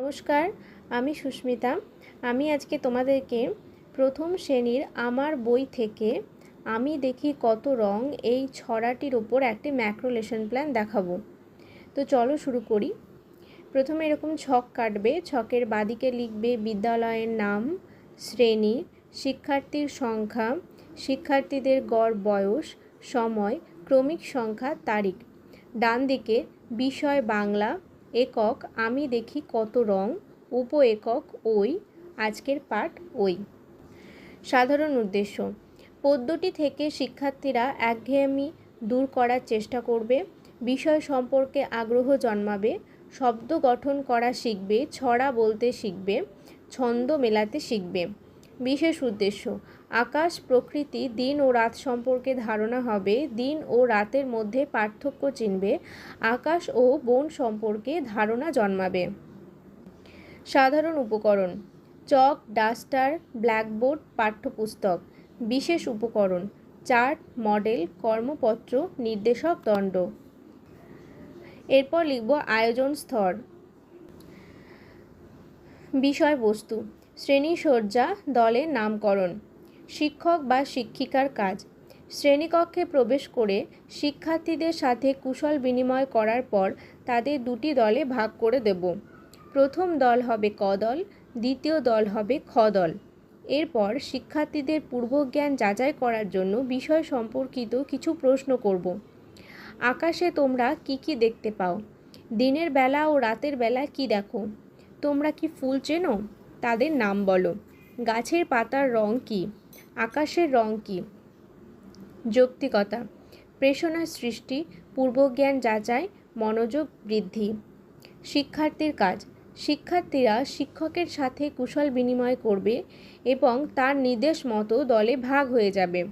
নমস্কার, আমি সুস্মিতা। আমি আজকে তোমাদেরকে প্রথম শ্রেণির আমার বই থেকে আমি দেখি কত রং এই ছড়াটির ওপর একটি ম্যাক্রোলেশন প্ল্যান দেখাবো। তো চলো শুরু করি। প্রথমে এরকম ছক কাটবে, ছকের বাদিকে লিখবে বিদ্যালয়ের নাম, শ্রেণি, শিক্ষার্থীর সংখ্যা, শিক্ষার্থীদের গড় বয়স, সময়, ক্রমিক সংখ্যা, তারিখ। ডান দিকে বিষয় বাংলা একক আমি দেখি কত রং উপ একক ওই, আজকের পাঠ ওই। সাধারণ উদ্দেশ্য, পদ্যটি থেকে শিক্ষার্থীরা একঘেয়েমি দূর করার চেষ্টা করবে, বিষয় সম্পর্কে আগ্রহ জন্মাবে, শব্দ গঠন করা শিখবে, ছড়া বলতে শিখবে, ছন্দ মেলাতে শিখবে। বিশেষ উদ্দেশ্য। আকাশ, প্রকৃতি, দিন ও রাত সম্পর্কে ধারণা হবে। দিন ও রাতের মধ্যে পার্থক্য চিনবে। আকাশ ও বন সম্পর্কে ধারণা জন্মাবে। সাধারণ উপকরণ। চক, ডাস্টার, ব্ল্যাকবোর্ড, পাঠ্যপুস্তক। বিশেষ উপকরণ। চার্ট, মডেল, কর্মপত্র, নির্দেশক, দণ্ড। এরপর লিখব আয়োজন স্তর। বিষয়বস্তু। শ্রেণীসজ্জা দলের নামকরণ, শিক্ষক বা শিক্ষিকার কাজ। শ্রেণীকক্ষে প্রবেশ করে শিক্ষার্থীদের সাথে কুশল বিনিময় করার পর তাদের দুটি দলে ভাগ করে দেব। প্রথম দল হবে ক দল, দ্বিতীয় দল হবে খ দল। এরপর শিক্ষার্থীদের পূর্বজ্ঞান যাচাই করার জন্য বিষয় সম্পর্কিত কিছু প্রশ্ন করব। আকাশে তোমরা কি কি দেখতে পাও? দিনের বেলা ও রাতের বেলা কি দেখো? তোমরা কি ফুল চেনো? তাদের নাম বলো। গাছের পাতার রং কী? আকাশের রং কী? যৌক্তিকতা। প্রেষণার সৃষ্টি, পূর্বজ্ঞান যাচাই, মনোযোগ বৃদ্ধি। শিক্ষার্থীর কাজ। শিক্ষার্থীরা শিক্ষকের সাথে কুশল বিনিময় করবে এবং তার নির্দেশ মতো দলে ভাগ হয়ে যাবে।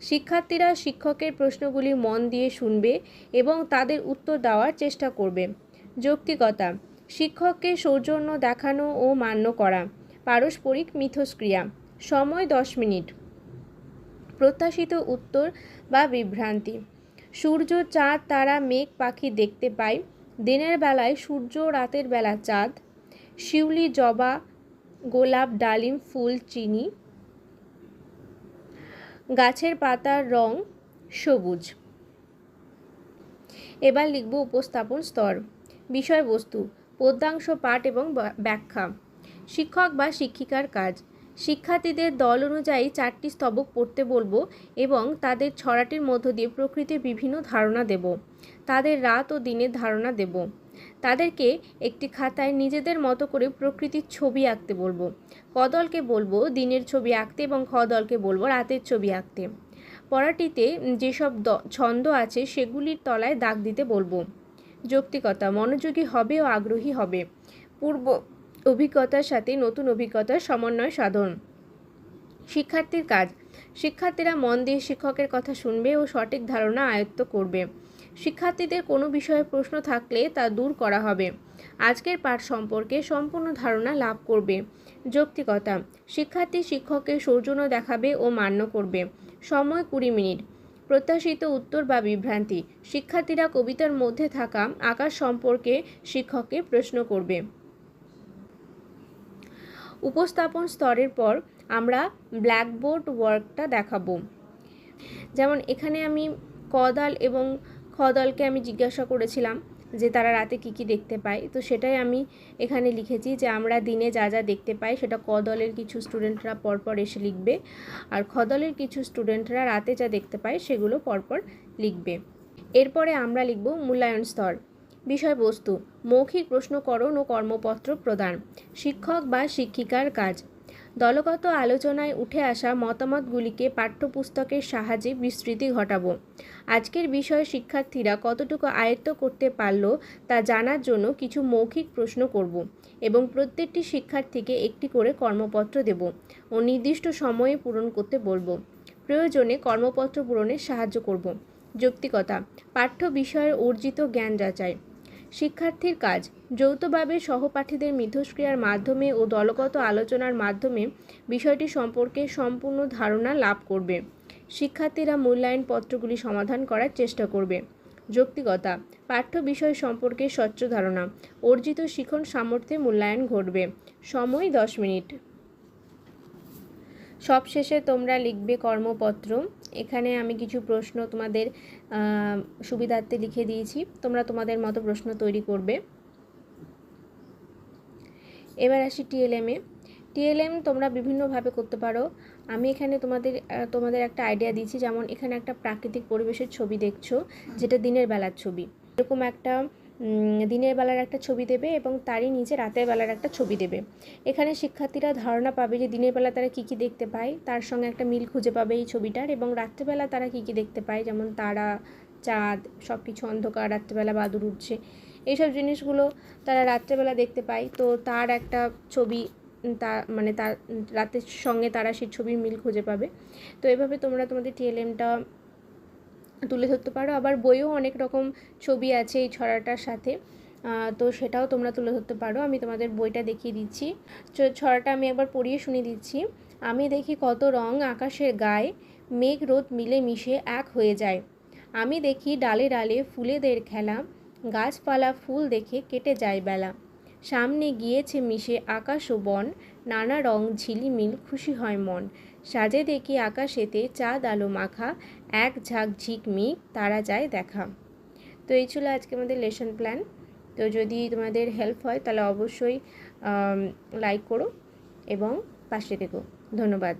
শিক্ষার্থীরা শিক্ষকের প্রশ্নগুলি মন দিয়ে শুনবে এবং তাদের উত্তর দেওয়ার চেষ্টা করবে। যৌক্তিকতা। শিক্ষককে সৌজন্য দেখানো ও মান্য করা, পারস্পরিক মিথস্ক্রিয়া। সময় দশ মিনিট। প্রত্যাশিত উত্তর বা বিভ্রান্তি। সূর্য চাঁদ তারা মেঘ পাখি দেখতে পাই দিনের বেলায় সূর্য, রাতের বেলা চাঁদ। শিউলি, জবা, গোলাপ, ডালিম, ফুল, চিনি। গাছের পাতার রং সবুজ। এবার লিখব উপস্থাপন স্তর। বিষয়বস্তু। পদ্যাংশ পাঠ এবং ব্যাখ্যা। শিক্ষক বা শিক্ষিকার কাজ। শিক্ষার্থীদের দল অনুযায়ী চারটি স্তবক পড়তে বলব এবং তাদের ছড়াটির মধ্য দিয়ে প্রকৃতির বিভিন্ন ধারণা দেব। তাদের রাত ও দিনের ধারণা দেব। তাদেরকে একটি খাতায় নিজেদের মতো করে প্রকৃতির ছবি আঁকতে বলব। কদলকে বলব, দিনের ছবি আঁকতে এবং খদলকে দলকে বলব, রাতের ছবি আঁকতে। পড়াটিতে যেসব ছন্দ আছে সেগুলির তলায় দাগ দিতে বলব। যৌক্তিকতা, মনোযোগী হবে ও আগ্রহী হবে। পূর্ব অভিজ্ঞতার সাথে নতুন অভিজ্ঞতার সমন্বয় সাধন। শিক্ষার্থীর কাজ। শিক্ষার্থীরা মন দিয়ে শিক্ষকের কথা শুনবে ও সঠিক ধারণা আয়ত্ত করবে। শিক্ষার্থীদের কোনো বিষয়ে প্রশ্ন থাকলে তা দূর করা হবে। আজকের পাঠ সম্পর্কে সম্পূর্ণ ধারণা লাভ করবে। যৌক্তিকতা। শিক্ষার্থী শিক্ষকের সৌজন্য দেখাবে ও মান্য করবে। সময় কুড়ি মিনিট। প্রত্যাশিত উত্তর বা বিভ্রান্তি। শিক্ষার্থীরা কবিতার মধ্যে থাকা আকাশ সম্পর্কে শিক্ষককে প্রশ্ন করবে। উপস্থাপন স্তরের পর আমরা ব্ল্যাকবোর্ড ওয়ার্কটা দেখাবো। যেমন এখানে আমি কদাল এবং খদলকে আমি জিজ্ঞাসা করেছিলাম। যে তারা রাতে কী কী দেখতে পায়। তো সেটাই আমি এখানে লিখেছি যে আমরা দিনে যা যা দেখতে পাই সেটা কদলের কিছু স্টুডেন্টরা পরপর এসে লিখবে। আর খদলের কিছু স্টুডেন্টরা রাতে যা দেখতে পায় সেগুলো পরপর লিখবে। এরপরে আমরা লিখব মূল্যায়ন স্তর। বিষয়বস্তু, মৌখিক প্রশ্নকরণ ও কর্মপত্র প্রদান। শিক্ষক বা শিক্ষিকার কাজ। দলগত আলোচনায় উঠে আসা মতামতগুলিকে পাঠ্যপুস্তকের সাহায্যে বিস্তৃতি ঘটাব। আজকের বিষয়ে শিক্ষার্থীরা কতটুকু আয়ত্ত করতে পারল তা জানার জন্য কিছু মৌখিক প্রশ্ন করব এবং প্রত্যেকটি শিক্ষার্থীকে একটি করে কর্মপত্র দেব ও নির্দিষ্ট সময়ে পূরণ করতে বলব। প্রয়োজনে কর্মপত্র পূরণে সাহায্য করব। যৌক্তিকতা, পাঠ্য বিষয়ের অর্জিত জ্ঞান যাচাই। শিক্ষার্থীর কাজ। যৌথভাবে সহপাঠীদের মিথস্ক্রিয়ার মাধ্যমে ও দলগত আলোচনার মাধ্যমে বিষয়টি সম্পর্কে সম্পূর্ণ ধারণা লাভ করবে। শিক্ষার্থীরা মূল্যায়ন পত্রগুলি সমাধান করার চেষ্টা করবে। যৌক্তিকতা, পাঠ্য বিষয় সম্পর্কে স্বচ্ছ ধারণা, অর্জিত শিখন সামর্থ্যে মূল্যায়ন ঘটবে। সময় দশ মিনিট। সবশেষে তোমরা লিখবে কর্মপত্র। এখানে আমি কিছু প্রশ্ন তোমাদের সুবিধার্থে লিখে দিয়েছি। তোমরা তোমাদের মতো প্রশ্ন তৈরি করবে। এবার আসি টিএলএমে টিএলএম তোমরা বিভিন্নভাবে করতে পারো। আমি এখানে তোমাদের তোমাদের একটা আইডিয়া দিয়েছি। যেমন এখানে একটা প্রাকৃতিক পরিবেশের ছবি দেখছ, যেটা দিনের বেলার ছবি। এরকম একটা দিনের বেলার একটা ছবি দেবে এবং তারই নিচে রাতের বেলার একটা ছবি দেবে। এখানে শিক্ষার্থীরা ধারণা পাবে যে দিনের বেলা তারা কী কী দেখতে পায়, তার সঙ্গে একটা মিল খুঁজে পাবে এই ছবিটার এবং রাত্রেবেলা তারা কী কী দেখতে পায়, যেমন তারা, চাঁদ সব কিছু অন্ধকার রাত্রেবেলা বাদুর উঠছে। এইসব জিনিসগুলো তারা রাত্রেবেলা দেখতে পায়। তো তার একটা ছবি তা মানে তার, রাতের সঙ্গে তারা সেই ছবির মিল খুঁজে পাবে। তো এভাবে তোমরা তোমাদের টিএলএমটা তুলে ধরতে পারো। আবার বইও অনেক রকম ছবি আছে এই ছড়াটার সাথে। তো সেটাও তোমরা তুলে ধরতে পারো। আমি তোমাদের বইটা দেখিয়ে দিচ্ছি। ছড়াটা আমি একবার পড়িয়ে শুনিয়ে দিচ্ছি। আমি দেখি কত রং আকাশের গায়ে, মেঘ রোদ মিলে মিশে এক হয়ে যায়। আমি দেখি ডালে ডালে ফুলেদের খেলা, গাছপালা ফুল দেখে কেটে যায় বেলা। সামনে গিয়েছে মিশে আকাশ ও বন, নানা রং ঝিলিমিল খুশি হয় মন। সাজে দেখি আকাশেতে চাঁদ আলো মাখা এক ঝাঁক ঝিকমিক তারা যায় দেখা। তো এই ছিল আজকে আমাদের লেসন প্ল্যান তো যদি তোমাদের হেল্প হয়, তাহলে অবশ্যই লাইক করো এবং পাশে থেকো। ধন্যবাদ।